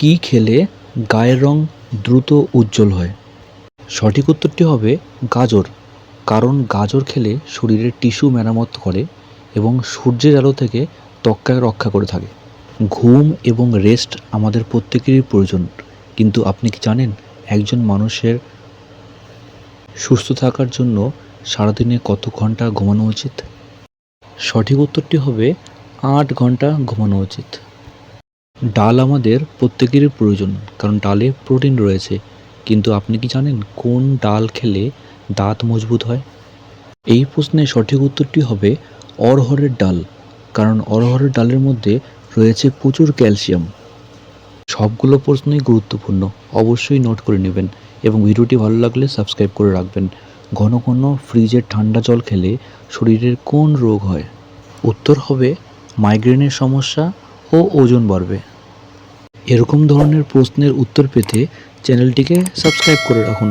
কী খেলে গায়ের রং দ্রুত উজ্জ্বল হয়? সঠিক উত্তরটি হবে গাজর, কারণ গাজর খেলে শরীরের টিস্যু মেরামত করে এবং সূর্যের আলো থেকে ত্বককে রক্ষা করে থাকে। ঘুম এবং রেস্ট আমাদের প্রত্যেকেরই প্রয়োজন, কিন্তু আপনি কি জানেন একজন মানুষের সুস্থ থাকার জন্য সারাদিনে কত ঘণ্টা ঘুমানো উচিত? সঠিক উত্তরটি হবে আট ঘণ্টা ঘুমানো উচিত। ডাল আমাদের প্রত্যেকেরই প্রয়োজন, কারণ ডালে প্রোটিন রয়েছে। কিন্তু আপনি কি জানেন কোন ডাল খেলে দাঁত মজবুত হয়? এই প্রশ্নের সঠিক উত্তরটি হবে অরহরের ডাল, কারণ অরহরের ডালের মধ্যে রয়েছে প্রচুর ক্যালসিয়াম। সবগুলো প্রশ্নই গুরুত্বপূর্ণ, অবশ্যই নোট করে নেবেন এবং ভিডিওটি ভালো লাগলে সাবস্ক্রাইব করে রাখবেন। ঘন ঘন ফ্রিজের ঠান্ডা জল খেলে শরীরের কোন রোগ হয়? উত্তর হবে মাইগ্রেনের সমস্যা ও ওজন বাড়বে। এরকম ধরনের প্রশ্নের উত্তর পেতে চ্যানেলটিকে সাবস্ক্রাইব করে রাখুন।